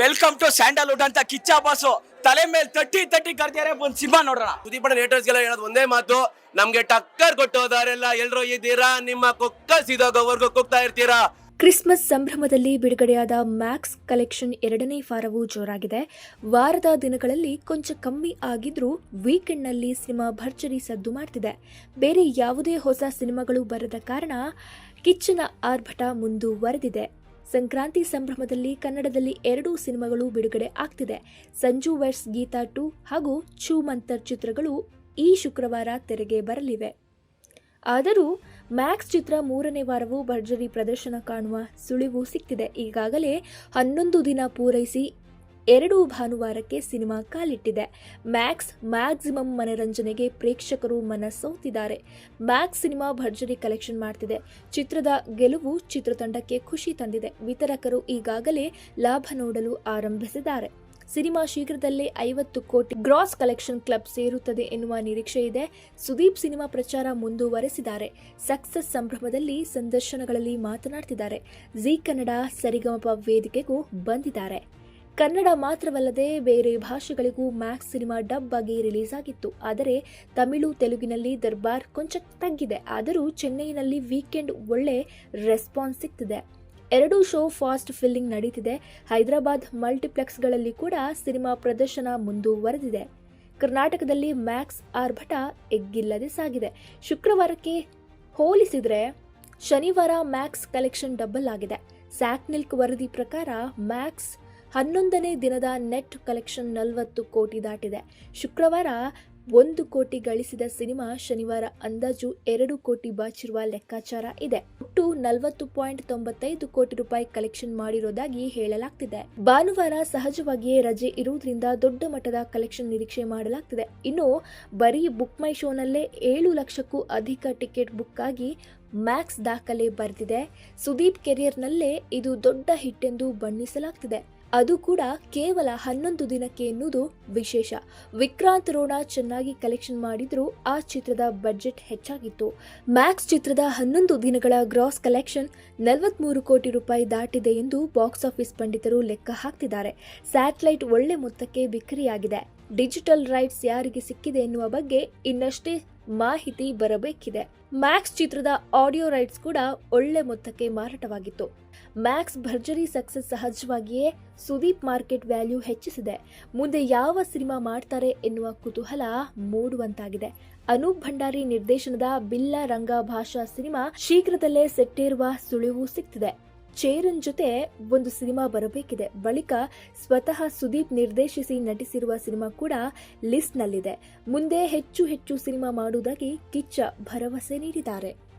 Welcome to Sandalwood ಅಂತ Kichcha boss ತಲೆ ಮೇಲೆ ತಟ್ಟಿ ತಟ್ಟಿ ಕರ್ತಾರೆ ಒಂದು ಸಿನಿಮಾ ನೋಡೋಣ. ಸುದೀಪ್ ರೇಟರ್ಸ್ ನೇಟರ್ಸ್ಗೆಲ್ಲ ಹೇಳೋದು ಒಂದೇ ಮಾತು ನಮ್ಗೆ ಟಕ್ಕರ್ ಕೊಟ್ಟೋದಾರೆಲ್ಲ ಎಲ್ರೂ ಎಲ್ರು ಇದ್ದೀರಾ? ನಿಮ್ಮ ಕೊಕ್ಕ ಸಿದೋಗೋವರೆಗೂ ಕುಗ್ತಾ ಇರ್ತೀರಾ? ಕ್ರಿಸ್ಮಸ್ ಸಂಭ್ರಮದಲ್ಲಿ ಬಿಡುಗಡೆಯಾದ ಮ್ಯಾಕ್ಸ್ ಕಲೆಕ್ಷನ್ ಎರಡನೇ ಫಾರವು ಜೋರಾಗಿದೆ. ವಾರದ ದಿನಗಳಲ್ಲಿ ಕೊಂಚ ಕಮ್ಮಿ ಆಗಿದ್ರೂ ವೀಕೆಂಡ್ನಲ್ಲಿ ಸಿನಿಮಾ ಭರ್ಜರಿ ಸದ್ದು ಮಾಡ್ತಿದೆ. ಬೇರೆ ಯಾವುದೇ ಹೊಸ ಸಿನಿಮಾಗಳು ಬರದ ಕಾರಣ ಕಿಚ್ಚನ ಆರ್ಭಟ ಮುಂದುವರೆದಿದೆ. ಸಂಕ್ರಾಂತಿ ಸಂಭ್ರಮದಲ್ಲಿ ಕನ್ನಡದಲ್ಲಿ ಎರಡೂ ಸಿನಿಮಾಗಳು ಬಿಡುಗಡೆ ಆಗ್ತಿದೆ. ಸಂಜು ವೆಟ್ಸ್ ಗೀತಾ ಟು ಹಾಗೂ ಚೂ ಮಂತರ್ ಚಿತ್ರಗಳು ಈ ಶುಕ್ರವಾರ ತೆರೆಗೆ ಬರಲಿವೆ. ಆದರೂ ಮ್ಯಾಕ್ಸ್ ಚಿತ್ರ ಮೂರನೇ ವಾರವೂ ಭರ್ಜರಿ ಪ್ರದರ್ಶನ ಕಾಣುವ ಸುಳಿವು ಸಿಕ್ತಿದೆ. ಈಗಾಗಲೇ ಹನ್ನೊಂದು ದಿನ ಪೂರೈಸಿ ಎರಡು ಭಾನುವಾರಕ್ಕೆ ಸಿನಿಮಾ ಕಾಲಿಟ್ಟಿದೆ. ಮ್ಯಾಕ್ಸ್ ಮ್ಯಾಕ್ಸಿಮಮ್ ಮನರಂಜನೆಗೆ ಪ್ರೇಕ್ಷಕರು ಮನಸೋತಿದ್ದಾರೆ. ಮ್ಯಾಕ್ಸ್ ಸಿನಿಮಾ ಭರ್ಜರಿ ಕಲೆಕ್ಷನ್ ಮಾಡ್ತಿದೆ. ಚಿತ್ರದ ಗೆಲುವು ಚಿತ್ರತಂಡಕ್ಕೆ ಖುಷಿ ತಂದಿದೆ. ವಿತರಕರು ಈಗಾಗಲೇ ಲಾಭ ನೋಡಲು ಆರಂಭಿಸಿದ್ದಾರೆ. ಸಿನಿಮಾ ಶೀಘ್ರದಲ್ಲೇ ಐವತ್ತು ಕೋಟಿ ಗ್ರಾಸ್ ಕಲೆಕ್ಷನ್ ಕ್ಲಬ್ ಸೇರುತ್ತದೆ ಎನ್ನುವ ನಿರೀಕ್ಷೆ ಇದೆ. ಸುದೀಪ್ ಸಿನಿಮಾ ಪ್ರಚಾರ ಮುಂದುವರೆಸಿದ್ದಾರೆ. ಸಕ್ಸಸ್ ಸಂಭ್ರಮದಲ್ಲಿ ಸಂದರ್ಶನಗಳಲ್ಲಿ ಮಾತನಾಡ್ತಿದ್ದಾರೆ. ಜಿ ಕನ್ನಡ ಸರಿಗಮಪ ವೇದಿಕೆಗೂ ಬಂದಿದ್ದಾರೆ. ಕನ್ನಡ ಮಾತ್ರವಲ್ಲದೆ ಬೇರೆ ಭಾಷೆಗಳಿಗೂ ಮ್ಯಾಕ್ಸ್ ಸಿನಿಮಾ ಡಬ್ ಆಗಿ ರಿಲೀಸ್ ಆಗಿತ್ತು ಆದರೆ ತಮಿಳು, ತೆಲುಗಿನಲ್ಲಿ ದರ್ಬಾರ್ ಕೊಂಚ ತಗ್ಗಿದೆ. ಆದರೂ ಚೆನ್ನೈನಲ್ಲಿ ವೀಕೆಂಡ್ ಒಳ್ಳೆ ರೆಸ್ಪಾನ್ಸ್ ಸಿಗ್ತಿದೆ ಎರಡೂ ಶೋ ಫಾಸ್ಟ್ ಫಿಲ್ಲಿಂಗ್ ನಡೀತಿದೆ. ಹೈದರಾಬಾದ್ ಮಲ್ಟಿಪ್ಲೆಕ್ಸ್ಗಳಲ್ಲಿ ಕೂಡ ಸಿನಿಮಾ ಪ್ರದರ್ಶನ ಮುಂದುವರೆದಿದೆ. ಕರ್ನಾಟಕದಲ್ಲಿ ಮ್ಯಾಕ್ಸ್ ಆರ್ಭಟ ಎಗ್ಗಿಲ್ಲದೆ ಸಾಗಿದೆ. ಶುಕ್ರವಾರಕ್ಕೆ ಹೋಲಿಸಿದರೆ ಶನಿವಾರ ಮ್ಯಾಕ್ಸ್ ಕಲೆಕ್ಷನ್ ಡಬಲ್ ಆಗಿದೆ. ಸ್ಯಾಕ್ನಿಲ್ಕ್ ವರದಿ ಪ್ರಕಾರ ಮ್ಯಾಕ್ಸ್ ಹನ್ನೊಂದನೇ ದಿನದ ನೆಟ್ ಕಲೆಕ್ಷನ್ ನಲವತ್ತು ಕೋಟಿ ದಾಟಿದೆ. ಶುಕ್ರವಾರ ಒಂದು ಕೋಟಿ ಗಳಿಸಿದ ಸಿನಿಮಾ ಶನಿವಾರ ಅಂದಾಜು ಎರಡು ಕೋಟಿ ಬಾಚಿರುವ ಲೆಕ್ಕಾಚಾರ ಇದೆ. ಒಟ್ಟು ನಲವತ್ತು ಪಾಯಿಂಟ್ ತೊಂಬತ್ತೈದು ಕೋಟಿ ರೂಪಾಯಿ ಕಲೆಕ್ಷನ್ ಮಾಡಿರೋದಾಗಿ ಹೇಳಲಾಗ್ತಿದೆ. ಭಾನುವಾರ ಸಹಜವಾಗಿಯೇ ರಜೆ ಇರುವುದರಿಂದ ದೊಡ್ಡ ಮಟ್ಟದ ಕಲೆಕ್ಷನ್ ನಿರೀಕ್ಷೆ ಮಾಡಲಾಗ್ತಿದೆ. ಇನ್ನು ಬರೀ ಬುಕ್ ಮೈ ಶೋನಲ್ಲೇ ಏಳು ಲಕ್ಷಕ್ಕೂ ಅಧಿಕ ಟಿಕೆಟ್ ಬುಕ್ ಆಗಿ ಮ್ಯಾಕ್ಸ್ ದಾಖಲೆ ಬರೆದಿದೆ. ಸುದೀಪ್ ಕೆರಿಯರ್ನಲ್ಲೇ ಇದು ದೊಡ್ಡ ಹಿಟ್ ಎಂದು ಬಣ್ಣಿಸಲಾಗ್ತಿದೆ. ಅದು ಕೂಡ ಕೇವಲ ಹನ್ನೊಂದು ದಿನಕ್ಕೆ ಎನ್ನುವುದು ವಿಶೇಷ. ವಿಕ್ರಾಂತ್ ರೋಣ ಚೆನ್ನಾಗಿ ಕಲೆಕ್ಷನ್ ಮಾಡಿದ್ರು, ಆ ಚಿತ್ರದ ಬಜೆಟ್ ಹೆಚ್ಚಾಗಿತ್ತು. ಮ್ಯಾಕ್ಸ್ ಚಿತ್ರದ ಹನ್ನೊಂದು ದಿನಗಳ ಗ್ರಾಸ್ ಕಲೆಕ್ಷನ್ ನಲವತ್ಮೂರು ಕೋಟಿ ರೂಪಾಯಿ ದಾಟಿದೆ ಎಂದು ಬಾಕ್ಸ್ ಆಫೀಸ್ ಪಂಡಿತರು ಲೆಕ್ಕ ಹಾಕ್ತಿದ್ದಾರೆ. ಸ್ಯಾಟಲೈಟ್ ಒಳ್ಳೆ ಮೊತ್ತಕ್ಕೆ ಬಿಕ್ರಿಯಾಗಿದೆ ಡಿಜಿಟಲ್ ರೈಟ್ಸ್ ಯಾರಿಗೆ ಸಿಕ್ಕಿದೆ ಎನ್ನುವ ಬಗ್ಗೆ ಇನ್ನಷ್ಟೇ ಮಾಹಿತಿ ಬರಬೇಕಿದೆ. ಮ್ಯಾಕ್ಸ್ ಚಿತ್ರದ ಆಡಿಯೋ ರೈಟ್ಸ್ ಕೂಡ ಒಳ್ಳೆ ಮೊತ್ತಕ್ಕೆ ಮಾರಾಟವಾಗಿತ್ತು. ಮ್ಯಾಕ್ಸ್ ಭರ್ಜರಿ ಸಕ್ಸಸ್ ಸಹಜವಾಗಿಯೇ ಸುದೀಪ್ ಮಾರ್ಕೆಟ್ ವ್ಯಾಲ್ಯೂ ಹೆಚ್ಚಿಸಿದೆ. ಮುಂದೆ ಯಾವ ಸಿನಿಮಾ ಮಾಡ್ತಾರೆ ಎನ್ನುವ ಕುತೂಹಲ ಮೂಡುವಂತಾಗಿದೆ. ಅನೂಪ್ ಭಂಡಾರಿ ನಿರ್ದೇಶನದ ಬಿಲ್ಲ ರಂಗ ಭಾಷಾ ಸಿನಿಮಾ ಶೀಘ್ರದಲ್ಲೇ ಸೆಟ್ಟೇರುವ ಸುಳಿವು ಸಿಗ್ತಿದೆ ಚೇರನ್ ಜೊತೆ ಒಂದು ಸಿನಿಮಾ ಬರಬೇಕಿದೆ. ಬಳಿಕ ಸ್ವತಃ ಸುದೀಪ್ ನಿರ್ದೇಶಿಸಿ ನಟಿಸಿರುವ ಸಿನಿಮಾ ಕೂಡ ಲಿಸ್ಟ್ನಲ್ಲಿದೆ. ಮುಂದೆ ಹೆಚ್ಚು ಹೆಚ್ಚು ಸಿನಿಮಾ ಮಾಡುವುದಾಗಿ ಕಿಚ್ಚ ಭರವಸೆ ನೀಡಿದ್ದಾರೆ.